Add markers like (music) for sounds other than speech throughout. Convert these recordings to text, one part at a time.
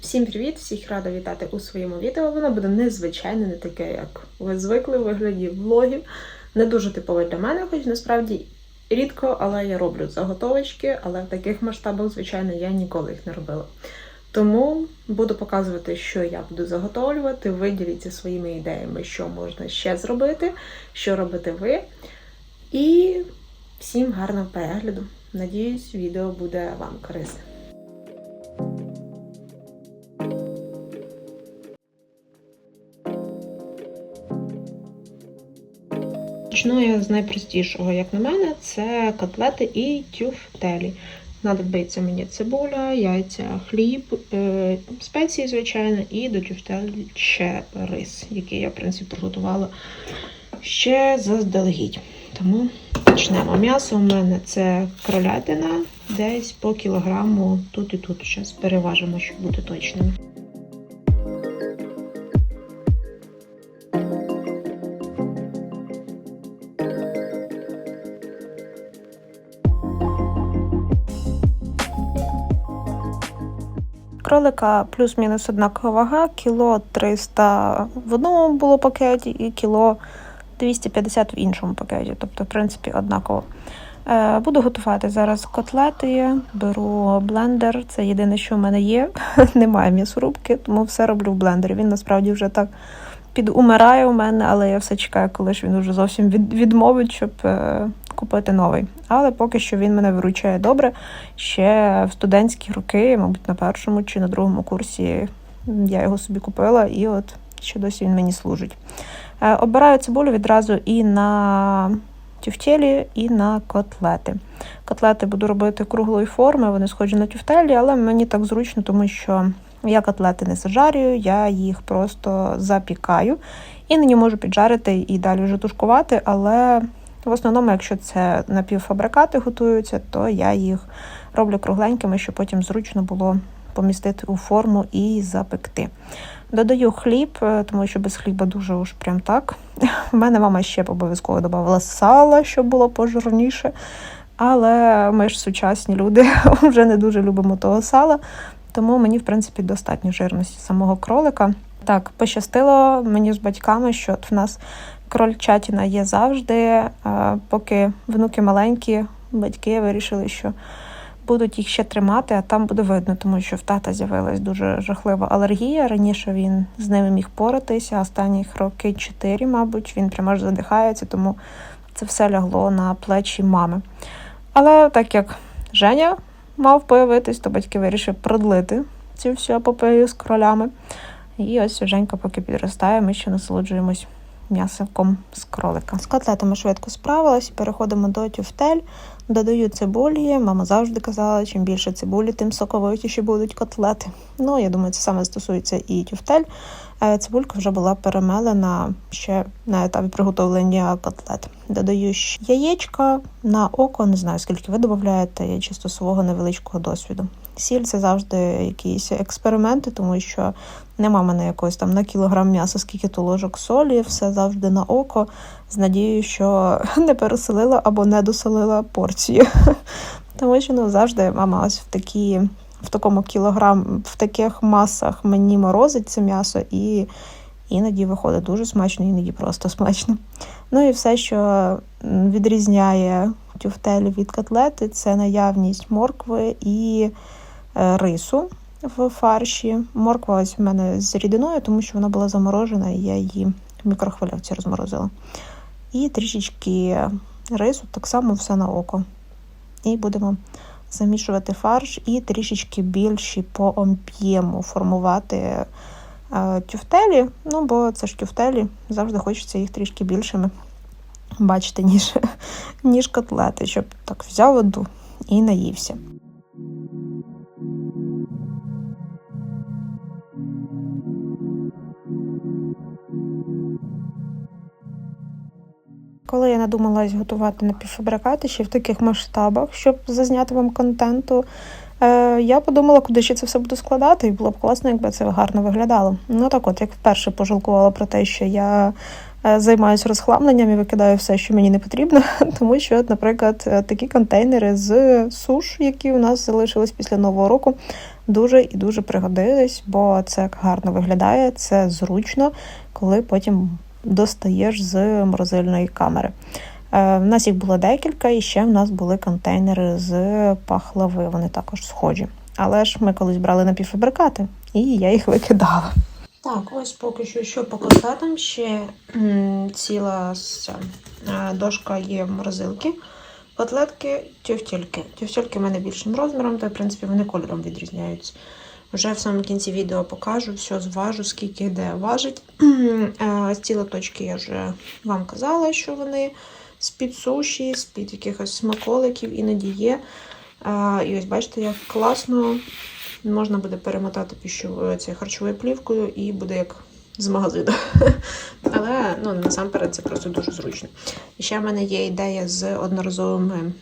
Всім привіт! Всіх рада вітати у своєму відео. Воно буде незвичайне, не таке, як ви звикли у вигляді влогів. Не дуже типове для мене, хоч насправді рідко, але я роблю заготовочки, але в таких масштабах, звичайно, я ніколи їх не робила. Тому буду показувати, що я буду заготовлювати. Ви своїми ідеями, що можна ще зробити, що робите ви. І всім гарного перегляду. Надіюсь, відео буде вам корисне. Почну я з найпростішого, як на мене, це котлети і тюфтелі. Знадобиться мені цибуля, яйця, хліб, е, спеції, звичайно, і до тюфтель ще рис, який я, в принципі, приготувала ще заздалегідь. Тому почнемо. М'ясо у мене це кролятина, десь по кілограму тут і тут. Зараз переважимо, щоб бути точними. Кролика плюс-мінус однакова вага, кіло 300 в одному було пакеті і кіло 250 в іншому пакеті, тобто, в принципі, однаково. Е, Буду готувати зараз котлети, беру блендер, це єдине, що в мене є. (laughs) Немає м'ясорубки, тому все роблю в блендері. Він насправді вже так підумирає у мене, але я все чекаю, коли ж він вже зовсім відмовить, щоб е, купити новий. Але поки що він мене виручає добре. Ще в студентські роки, мабуть, на першому чи на другому курсі я його собі купила, і от ще досі він мені служить. Е, Обираю цибулю відразу і на тюфтелі, і на котлети. Котлети буду робити круглої форми, вони схожі на тюфтелі, але мені так зручно, тому що я котлети не зажарюю, я їх просто запікаю. Іноді можу піджарити і далі вже тушкувати, але в основному, якщо це напівфабрикати готуються, то я їх роблю кругленькими, щоб потім зручно було помістити у форму і запекти. Додаю хліб, е, тому що без хліба дуже уж прям так. (laughs) У мене мама ще обов'язково додавала сала, щоб було пожирніше. Але ми ж сучасні люди (laughs) вже не дуже любимо того сала, тому мені, в принципі, достатньо жирності самого кролика. Так, пощастило мені з батьками, що в нас крольчатіна є завжди. Поки внуки маленькі, батьки вирішили, що будуть їх ще тримати, а там буде видно, тому що в тата з'явилась дуже жахлива алергія. Раніше він з ними міг поратися, останніх роки чотири, мабуть, він прямо аж задихається, тому це все лягло на плечі мами. Але так як Женя мав появитись, то батьки вирішили продлити цю всю епопею з кролями. І ось Женька, поки підростає, ми ще насолоджуємось м'ясом з кролика. З котлетами швидко справилась, переходимо до тюфтель, додаю цибулі. Мама завжди казала, чим більше цибулі, тим соковитіші будуть котлети. Ну, я думаю, це саме стосується і тюфтель. Е, Цибулька вже була перемелена ще на етапі приготовлення котлет. Додаю яєчка на око, не знаю скільки ви додаєте, я чисто свого невеличкого досвіду. Сіль це завжди якісь експерименти, тому що нема мене якогось там на кілограм м'яса, скільки то ложок солі, все завжди на око, з надією, що (laughs) не переселила або не досолила порцію. (laughs) Тому що ну, завжди мама ось в такі в такому кілограм, в таких масах мені морозить це м'ясо, і іноді виходить дуже смачно, іноді просто смачно. Ну і все, що відрізняє тюфтелі від котлети, це наявність моркви і рису в фарші. Морква ось в мене з рідиною, тому що вона була заморожена, і я її в мікрохвильовці розморозила. І трішечки рису, так само все на око. І будемо замішувати фарш і трішечки більші по об'єму формувати е, тюфтелі. Ну, бо це ж тюфтелі, завжди хочеться їх трішки більшими бачити, ніж, (laughs) ніж котлети, щоб так взяв одну і наївся. Коли я надумалась готувати напівфабрикати ще в таких масштабах, щоб зазняти вам контенту, е, я подумала, куди ще це все буду складати, і було б класно, якби це гарно виглядало. Ну так от, як вперше пожалкувала про те, що я е, займаюся розхламленням і викидаю все, що мені не потрібно, (laughs) тому що, наприклад, е, такі контейнери з суш, які у нас залишились після нового року, дуже і дуже пригодились, бо це гарно виглядає, це зручно, коли потім достаєш з морозильної камери. Е, В нас їх було декілька, і ще в нас були контейнери з пахлави. Вони також схожі. Але ж ми колись брали напівфабрикати, і я їх викидала. Так, ось поки що що по котлетам ще ціла е, дошка є в морозилці. Котлетки тюфтельки. Тюфтельки в мене більшим розміром, та в принципі вони кольором відрізняються. Вже в самому кінці відео покажу, все зважу, скільки де важить. (clears throat) Е, Ось ці лоточки я вже вам казала, що вони з-під суші, з-під якихось смаколиків іноді є. Е, І ось бачите, як класно можна буде перемотати піщовою цією харчовою плівкою і буде як з магазину. (laughs) Але ну, насамперед це просто дуже зручно. І ще в мене є ідея з одноразовими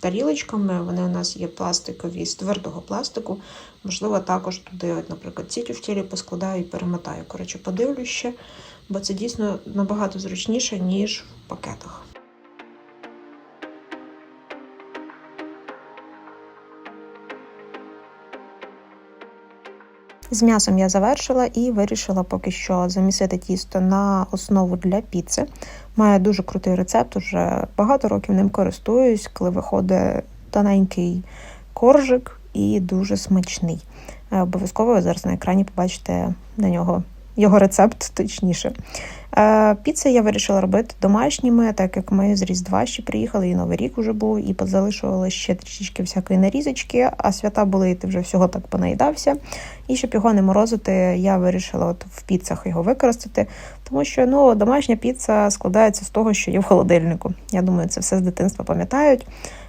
тарілочками. Вони у нас є пластикові з твердого пластику. Можливо, також туди, от, наприклад, ці тюфтілі поскладаю і перемотаю. Коротше, подивлюсь ще, бо це дійсно набагато зручніше, ніж в пакетах. З м'ясом я завершила і вирішила поки що замісити тісто на основу для піци. Має дуже крутий рецепт, уже багато років ним користуюсь, коли виходить тоненький коржик і дуже смачний. Е, Обов'язково зараз на екрані побачите на нього його рецепт, точніше. Е, Піци я вирішила робити домашніми, так як ми з Різдва ще приїхали, і Новий рік вже був, і позалишували ще трішечки всякої нарізочки, а свята були, і ти вже всього так понаїдався. І щоб його не морозити, я вирішила от в піцах його використати, тому що ну, домашня піца складається з того, що є в холодильнику. Я думаю, це все з дитинства пам'ятають.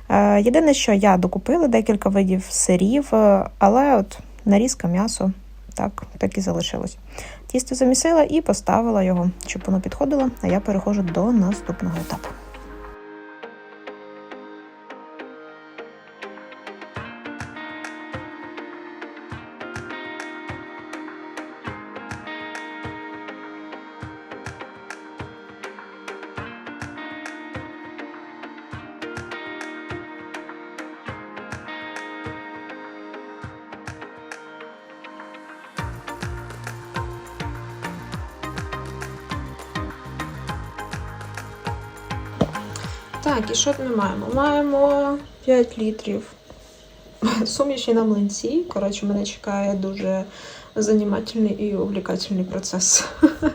Е, Єдине, що я докупила декілька видів сирів, е, але от нарізка м'ясо так, так і залишилось. Тісто замісила і поставила його, щоб воно підходило, а я переходжу до наступного етапу. Так, і що ми маємо? Маємо 5 літрів (laughs) суміші на млинці. Коротше, мене чекає дуже занімательний і увлікательний процес.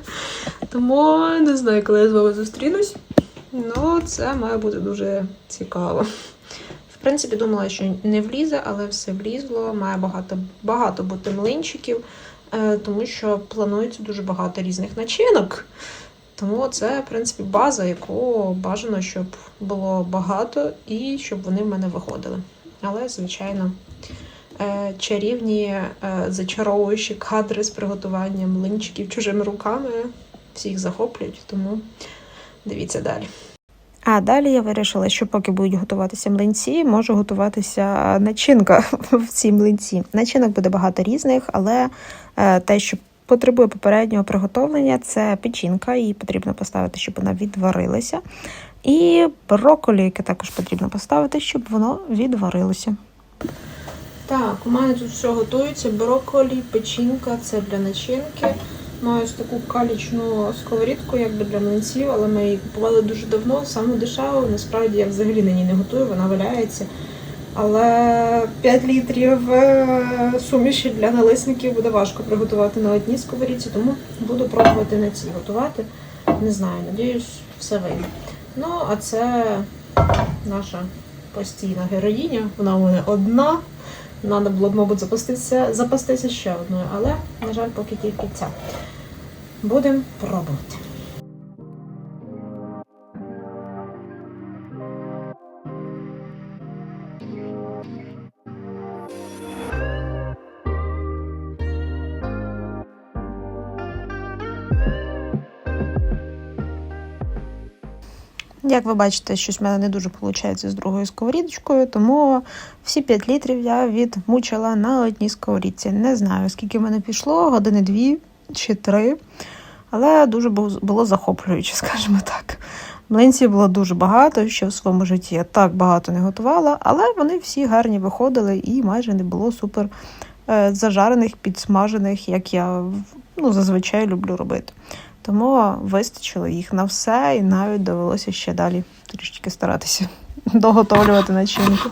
(laughs) Тому не знаю, коли я з вами зустрінусь. Ну, це має бути дуже цікаво. В принципі, думала, що не влізе, але все влізло. Має багато, багато бути млинчиків, е, тому що планується дуже багато різних начинок. Тому це, в принципі, база, яку бажано, щоб було багато і щоб вони в мене виходили. Але, звичайно, е, чарівні, е, зачаровуючі кадри з приготуванням млинчиків чужими руками всіх захоплюють, тому дивіться далі. А далі я вирішила, що поки будуть готуватися млинці, може готуватися начинка (laughs) в цій млинці. Начинок буде багато різних, але е, те, що потребує попереднього приготовлення, це печінка, її потрібно поставити, щоб вона відварилася. І брокколі, яке також потрібно поставити, щоб воно відварилося. Так, у мене тут все готується. Брокколі, печінка, це для начинки. Маю ось таку калічну сковорідку, якби для млинців, але ми її купували дуже давно, саме дешево. Насправді я взагалі на ній не готую, вона валяється. Але 5 літрів е, суміші для налисників буде важко приготувати на одній сковорідці, тому буду пробувати на цій готувати. Не знаю, надіюсь, все вийде. Ну, а це наша постійна героїня. Вона у мене одна. Треба було б, мабуть, запастися, запастися ще одною, але, на жаль, поки тільки ця. Будемо пробувати. Як ви бачите, щось в мене не дуже виходить з другою сковорідочкою, тому всі 5 літрів я відмучила на одній сковорідці. Не знаю, скільки в мене пішло, години дві чи три. Але дуже було захоплююче, (laughs) скажімо так. Млинців було дуже багато, що в своєму житті я так багато не готувала, але вони всі гарні виходили і майже не було супер е, зажарених, підсмажених, як я ну, зазвичай люблю робити. Тому вистачило їх на все, і навіть довелося ще далі трішки старатися (laughs) доготовлювати начинку.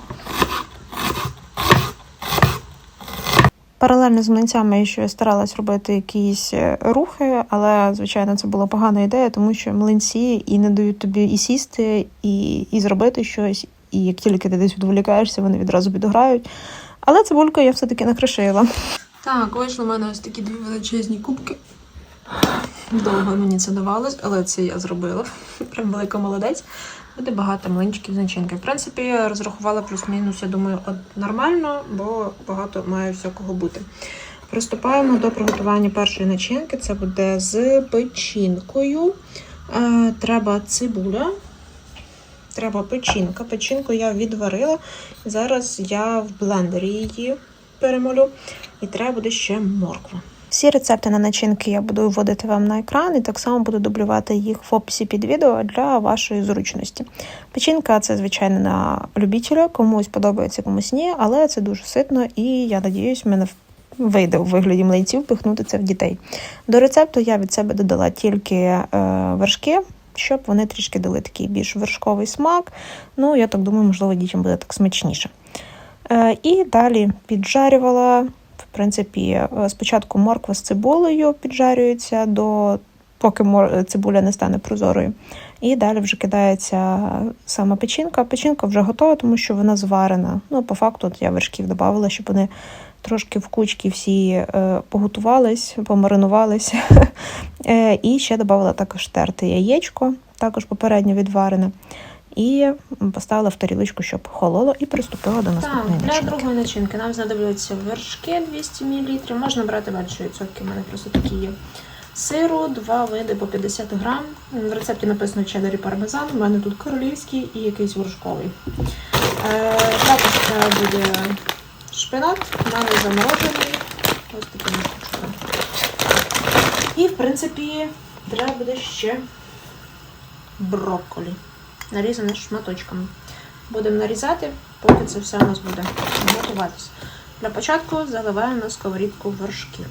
Паралельно з млинцями ще старалась робити якісь е, рухи, але звичайно це була погана ідея, тому що млинці і не дають тобі і сісти, і, і зробити щось. І як тільки ти десь відволікаєшся, вони відразу підграють. Але цибульку я все-таки накришила. Так, вийшли в мене ось такі дві величезні кубки. Довго мені це давалось, але це я зробила. (laughs) Прям велика молодець. Буде багато млинчиків з начинки. В принципі, розрахувала плюс-мінус, я думаю, нормально, бо багато має всякого бути. Приступаємо до приготування першої начинки. Це буде з печінкою. Е, треба цибуля. Треба печінка. Печінку я відварила. Зараз я в блендері її перемолю. І треба буде ще морква. Всі рецепти на начинки я буду вводити вам на екран і так само буду дублювати їх в описі під відео для вашої зручності. Печінка це, звичайно, на любителя, комусь подобається, комусь ні, але це дуже ситно і я надіюсь, мене вийде у вигляді млинців пихнути це в дітей. До рецепту я від себе додала тільки е, вершки. Щоб вони трішки дали такий більш вершковий смак. Ну, я так думаю, можливо, дітям буде так смачніше. Е, і далі піджарювала принципі, е, спочатку морква з цибулею піджарюється до поки цибуля не стане прозорою. І далі вже кидається сама печінка. Печінка вже готова, тому що вона зварена. Ну, по факту, от я вершків додавала, щоб вони трошки в кучки всі е, поготувались, помаринувалися. (laughs) е, і ще додавала також терте яєчко, також попередньо відварене. І поставила в тарілочку, щоб хололо, і приступила до наступної Так, для начинки. другої начинки нам знадобляться вершки 200 мл. Можна брати менше відсотки, у мене просто такі є. Сиру, два види по 50 грам. В рецепті написано чеддер і пармезан. У мене тут королівський і якийсь вершковий. Е, також це буде шпинат, у мене заморожений. Ось такими штучками. І, в принципі, треба буде ще брокколі нарізане шматочками. Будемо нарізати, поки це все у нас буде готуватися. Для початку заливаємо на сковорідку вершки.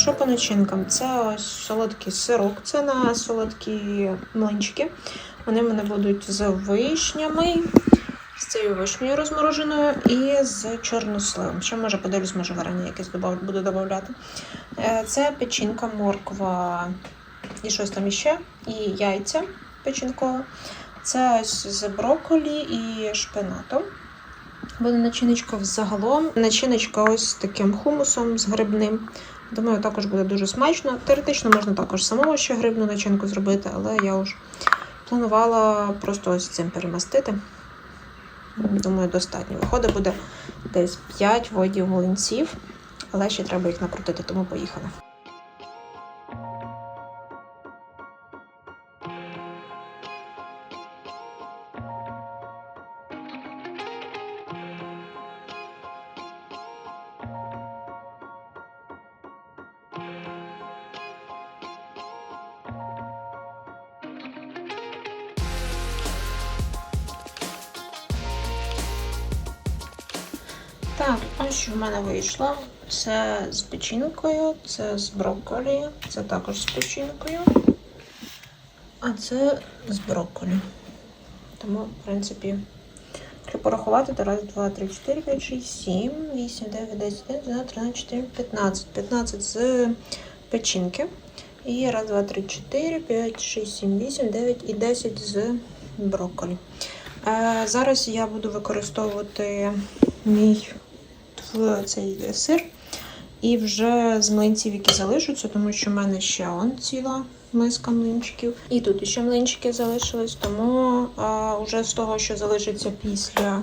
Що по начинкам? Це ось солодкий сирок, це на солодкі млинчики. Вони в мене будуть з вишнями, з цією вишнею розмороженою і з чорносливом. Ще може подивлюсь, може варення якесь буду додавати. Е, Це печінка, морква і щось там іще, і яйця печінкове. Це ось з брокколі і шпинатом. Буде начиночка взагалом. Начиночка ось таким хумусом, з грибним. Думаю, також буде дуже смачно. Теоретично можна також самому ще грибну начинку зробити, але я вже планувала просто ось цим перемастити. Думаю, достатньо. Виходить буде десь 5 водів млинців, але ще треба їх накрутити, тому поїхали. Так, ось що в мене вийшло. Це з печінкою, це з брокколі, це також з печінкою. А це з брокколі. Тому, в принципі, якщо порахувати, то раз, два, три, чотири, п'ять, шість, сім, вісім, дев'ять, десять, один, тринадцять, чотирнадцять, п'ятнадцять. П'ятнадцять з печінки. І раз, два, три, чотири, п'ять, шість, сім, вісім, дев'ять і десять з брокколі. Е, зараз я буду використовувати мій в цей сир. І вже з млинців, які залишаться, тому що в мене ще он ціла миска млинчиків. І тут ще млинчики залишились, тому а, вже з того, що залишиться після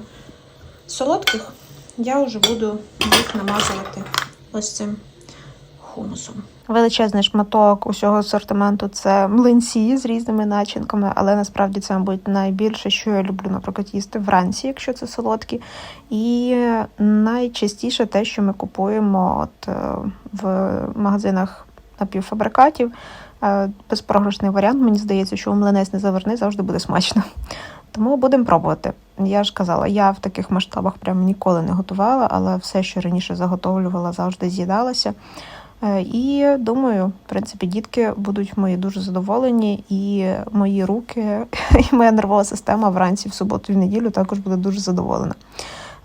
солодких, я вже буду їх намазувати ось цим хумусом. Величезний шматок усього асортименту це млинці з різними начинками, але насправді це, мабуть, найбільше, що я люблю, наприклад, їсти вранці, якщо це солодкі. І найчастіше те, що ми купуємо от, е, в магазинах напівфабрикатів. Е, Безпрограшний варіант, мені здається, що у млинець не заверни завжди буде смачно. (laughs) Тому будемо пробувати. Я ж казала, я в таких масштабах прям ніколи не готувала, але все, що раніше заготовлювала, завжди з'їдалося. Е, І думаю, в принципі, дітки будуть мої дуже задоволені, і мої руки, (laughs) і моя нервова система вранці в суботу і в неділю також буде дуже задоволена.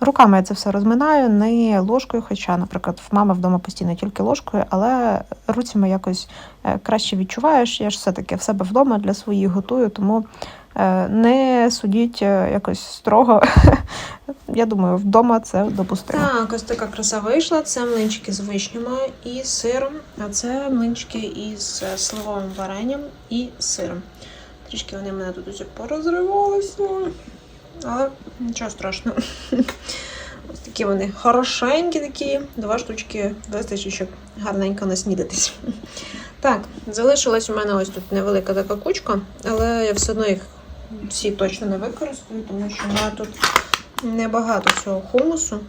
Руками я це все розминаю, не ложкою, хоча, наприклад, в мами вдома постійно тільки ложкою, але руцями якось е, краще відчуваєш. Я ж все-таки в себе вдома для своїх готую, тому не судіть е, якось строго. (laughs) Я думаю, вдома це допустимо. Так, ось така краса вийшла. Це млинчики з вишнями і сиром, а це млинчики із е, сливовим варенням і сиром. Трішки вони мене тут уже порозривалися. Але нічого страшного. (laughs) Ось такі вони хорошенькі такі. Два штучки вистачить, щоб гарненько наснідатись. (laughs) Так, залишилась у мене ось тут невелика така кучка, але я все одно їх всі точно не використаю, тому що в мене тут небагато цього хумусу.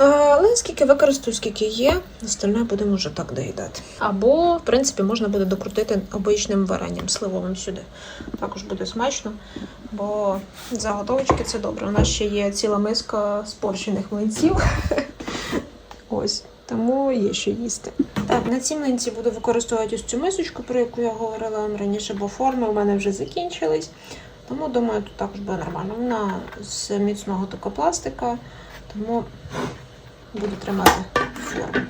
Е, Але скільки використаю, скільки є, остальне будемо вже так доїдати. Або, в принципі, можна буде докрутити обичним варенням сливовим сюди. Також буде смачно, бо заготовочки це добре. У нас ще є ціла миска спорщених млинців. (laughs) Ось. Тому є що їсти. Так, на цій млинці буду використовувати ось цю мисочку, про яку я говорила вам раніше, бо форми у мене вже закінчились. Тому думаю, тут також буде нормально. Вона з міцного такого пластика, тому буду тримати форму.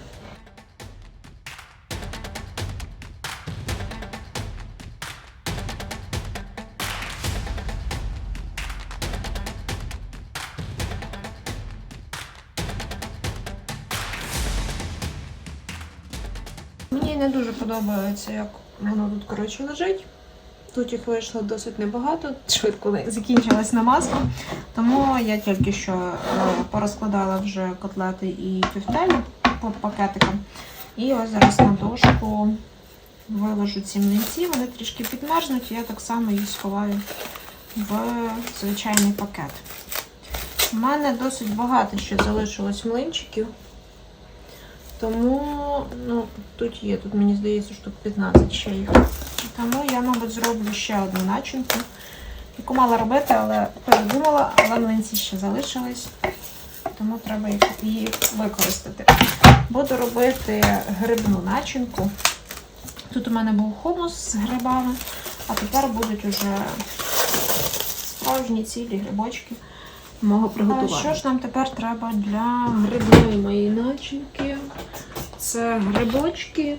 Подобається, як воно тут коротше лежить. Тут їх вийшло досить небагато, швидко закінчилась намазка. Тому я тільки що е, порозкладала вже котлети і тюфтелі по пакетикам. І ось зараз на дошку виложу ці млинці, вони трішки підмерзнуть, і я так само їх сховаю в звичайний пакет. У мене досить багато ще залишилось млинчиків. Тому ну, тут є, тут мені здається, штук 15 ще їх. Тому я, мабуть, зроблю ще одну начинку, яку мала робити, але передумала, але млинці ще залишились, тому треба її використати. Буду робити грибну начинку. Тут у мене був хумус з грибами, а тепер будуть уже справжні цілі грибочки мого приготування. Що ж нам тепер треба для грибної моєї начинки? Це грибочки,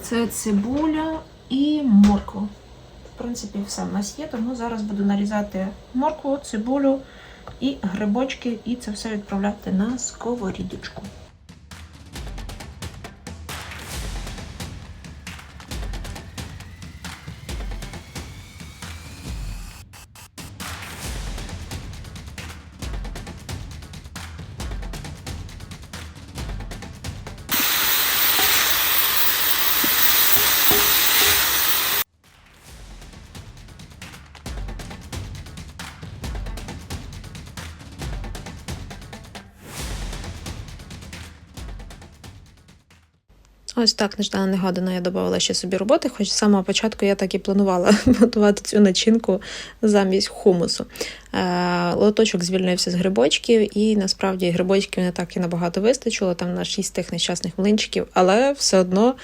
це цибуля і морква. В принципі, все в нас є, тому зараз буду нарізати моркву, цибулю і грибочки, і це все відправляти на сковорідочку. Ось так неждано негадано я додавала ще собі роботи, хоч з самого початку я так і планувала (laughs) готувати цю начинку замість хумусу. Е, Лоточок звільнився з грибочків, і насправді грибочків не так і набагато вистачило, там на 6 тих нещасних млинчиків, але все одно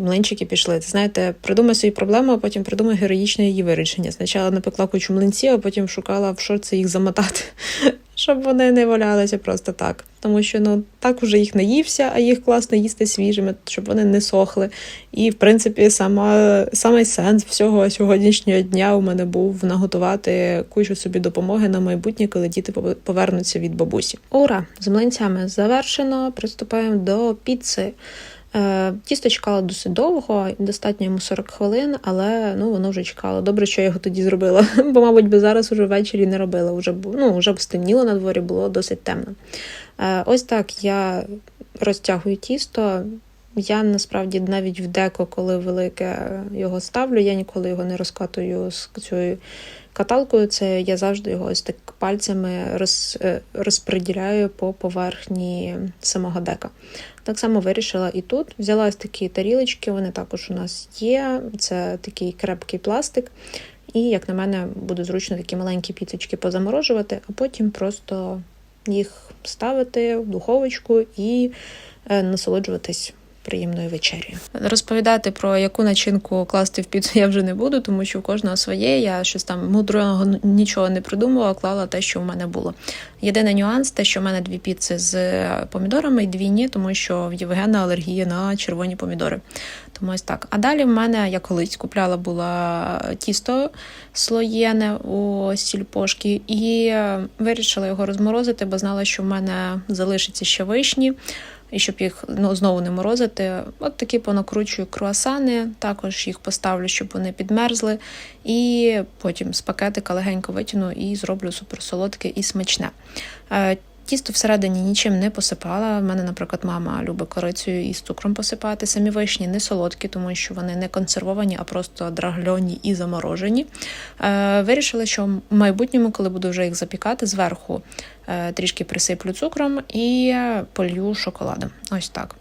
і млинчики пішли. Це знаєте, придумай свою проблему, а потім придумай героїчне її вирішення. Спочатку напекла кучу млинців, а потім шукала в шорці їх замотати, (laughs) щоб вони не валялися просто так. Тому що ну так уже їх наївся, а їх класно їсти свіжими, щоб вони не сохли. І в принципі, сама самий сенс всього сьогоднішнього дня у мене був наготувати кучу собі допомоги на майбутнє, коли діти пове- повернуться від бабусі. Ура! З млинцями завершено. Приступаємо до піци. Е, Тісто чекало досить довго, достатньо йому 40 хвилин, але ну воно вже чекало. Добре, що я його тоді зробила, (laughs) бо, мабуть, би зараз уже ввечері не робила. Уже ну, вже б стемніло на дворі, було досить темно. Е, Ось так я розтягую тісто. Я насправді навіть в деко, коли велике його ставлю, я ніколи його не розкатую з цією каталкою. Це я завжди його ось так пальцями роз, е, розподіляю по поверхні самого дека. Так само вирішила і тут. Взяла ось такі тарілочки, вони також у нас є. Це такий крепкий пластик. І, як на мене, буде зручно такі маленькі піцечки позаморожувати, а потім просто їх ставити в духовочку і е, насолоджуватись приємною вечерею. Розповідати про яку начинку класти в піцу я вже не буду, тому що у кожного своє. Я щось там мудрого нічого не придумувала, клала те, що в мене було. Єдиний нюанс, те, що в мене дві піци з помідорами і дві ні, тому що в Євгена алергія на червоні помідори. Тому ось так. А далі в мене я колись купляла була тісто слоєне у сільпошки і вирішила його розморозити, бо знала, що в мене залишиться ще вишні. І щоб їх ну, знову не морозити, от такі понакручую круасани, також їх поставлю, щоб вони підмерзли. І потім з пакетика легенько витягну і зроблю суперсолодке і смачне. Тісто всередині нічим не посипала. У мене, наприклад, мама любить корицею і з цукром посипати. Самі вишні не солодкі, тому що вони не консервовані, а просто драгльоні і заморожені. Е, Вирішила, що в майбутньому, коли буду вже їх запікати, зверху е, трішки присиплю цукром і полью шоколадом. Ось так.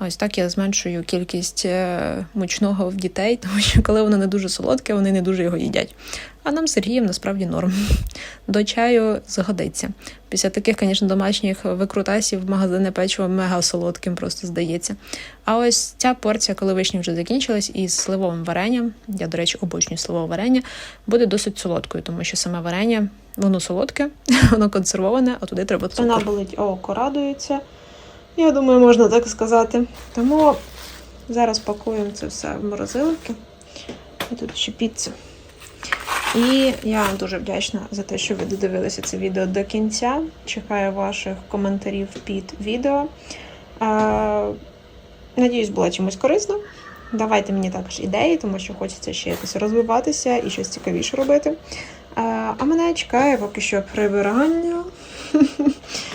Ось так я зменшую кількість е, мучного в дітей, (laughs) тому що коли воно не дуже солодке, вони не дуже його їдять. А нам з Сергієм насправді норм. (laughs) До чаю згодиться. Після таких, звісно, домашніх викрутасів магазине печиво мега солодким просто здається. А ось ця порція, коли вишні вже закінчилась, із сливовим варенням, я, до речі, обожнюю сливове варення, буде досить солодкою, тому що саме варення, воно солодке, (laughs) воно консервоване, а туди треба цукор. Вона болить, око радується. Я думаю, можна так сказати. Тому зараз пакуємо це все в морозилки. І тут ще піца. І я вам дуже вдячна за те, що ви додивилися це відео до кінця. Чекаю ваших коментарів під відео. Надіюсь, було чимось корисно. Давайте мені також ідеї, тому що хочеться ще якось розвиватися і щось цікавіше робити. А мене чекає поки що прибирання. (laughs)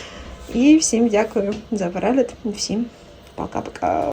І всім дякую за перегляд. Всім пока-пока.